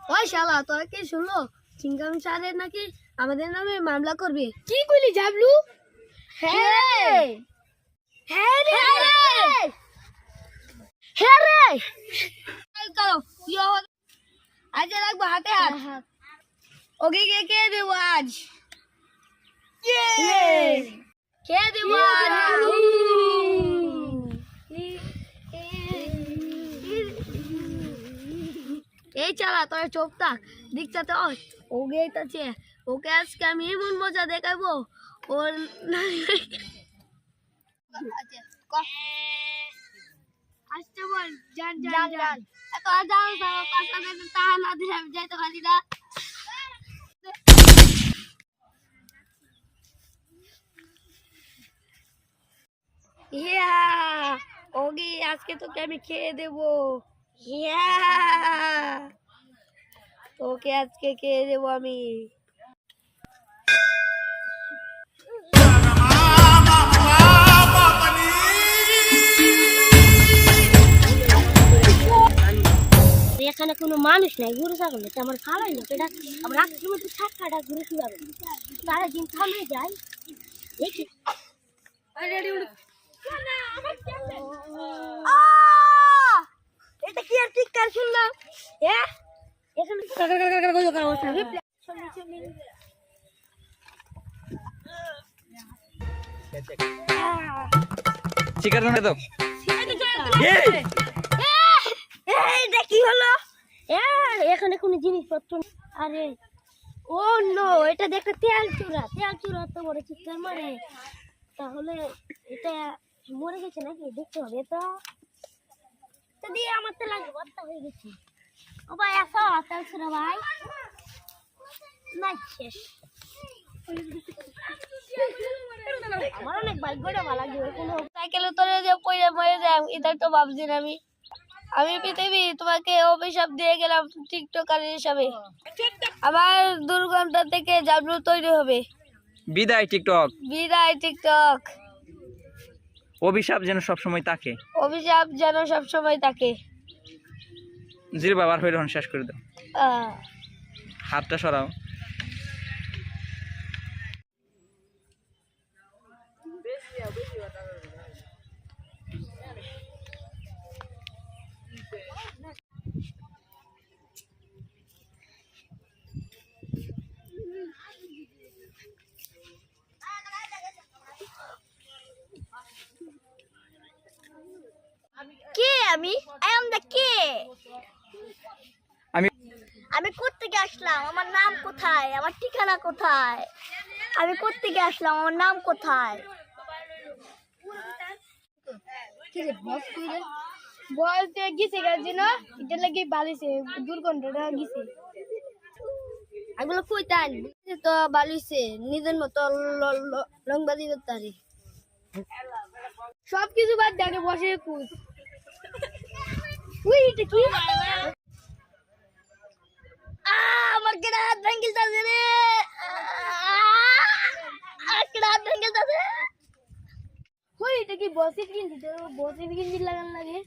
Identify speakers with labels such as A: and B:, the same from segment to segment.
A: ওই শালা তোরা কি শুনলো? চিংগাম স্যারের নাকি আমাদের নামে মামলা করবে? কি কইলি জাবলু? হ্যাঁ হ্যাঁ রে! হ্যাঁ রে! করো আজ রাখব হাতে হাত। ওকে কে কে দেবো আজ কে দেবো আজ এই চালা তোর চোখ থাক দিকটা তো ওকে আছে ওকে আজকে আমি এমন মজা দেখাবো। ওর আসতে বল জান জান জান এত আর যাও যাও পাঁচটা বেজে তাহা না দিলে আমি যাইতে পারি না। ইয়া ওগি আজকে তোকে আমি খেয়ে দেবো। তোকে আজকে খেয়ে দেবো আমি। এখানে কোনো মানুষ নাই ঘুরে ছাগল নেই আমার খাওয়াই না এটা আমার রাত্রির মধ্যে তারা দিন থামে যায়। দেখি। আহ! এটা কি আর ঠিক কার শুনলাম হ্যাঁ এখানে অবস্থা
B: শিকার জন্য তো?
A: এইটা কি হলো? এখানে কোনো জিনিসপত্র। আরে ও নো এটা দেখতে তেল চূড়া তেল চূড়া তো বড় চিৎকার মারে। তাহলে এটা মরে গেছে নাকি? দেখতে হবে তো। তো দিয়ে আমার তো লাগে বাত্তা হয়ে গেছে। ও ভাই আসো চূড়া ভাই। না শেষ। আমার অনেক বাইক করে ভালো লাগে কোনো সাইকেলে যে পয়সা মরে যায় তো ভাবছি না আমি। আমি পৃথিবী তোমাকে অভিশাপ দিয়ে গেলাম টিকটকার হিসাবে। আমার দুর্গন্ধ থেকে জাবলু তৈরি হবে।
B: বিদায় টিকটক।
A: বিদায় টিকটক।
B: অভিশাপ যেন সবসময় তাকে।
A: অভিশাপ যেন সবসময় তাকে।
B: জির বাবার হইল শেষ করে দাও। হাতটা সরাও
A: কে আমি আই এম দ্য কে
B: আমি
A: আমি কোত্থেকে আসলাম? আমার নাম কোথায়? আমার ঠিকানা কোথায়? আমি কোত্থেকে আসলাম? আমার নাম কোথায়? বলতে গেছে গেছে এটা লাগে বালিছে দুর্গন্ধটা গেছে। এগুলো কইতান তো বালিছে নিজের মতো লংবাজি করতে পারি সব কিছু বাদ দেখে বসে কুচ উই এটা কি আহ, আমার কেডা হাত ভেঙে যাচ্ছে রে আহ, কেডা হাত ভেঙে যাচ্ছে ওই এটা কি বসে কিনছি তো বসে কিনছি লাগান লাগে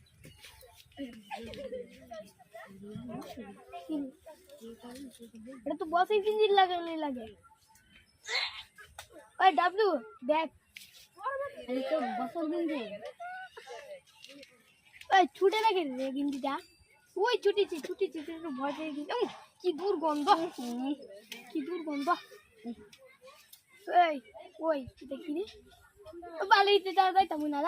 A: এটা তো বসে কিনছি লাগানো লাগে ওই ডাবলু দেখ এই তো বসে কিনছে ওই ছুটে না রে গিন্দিটা ওই ছুটেছে ছুটেছে একটু ভয় পেয়ে গেছি কি দুর্গন্ধ। কি দুর্গন্ধ। এই, ওই কি রে? বালিতে যাইতাম না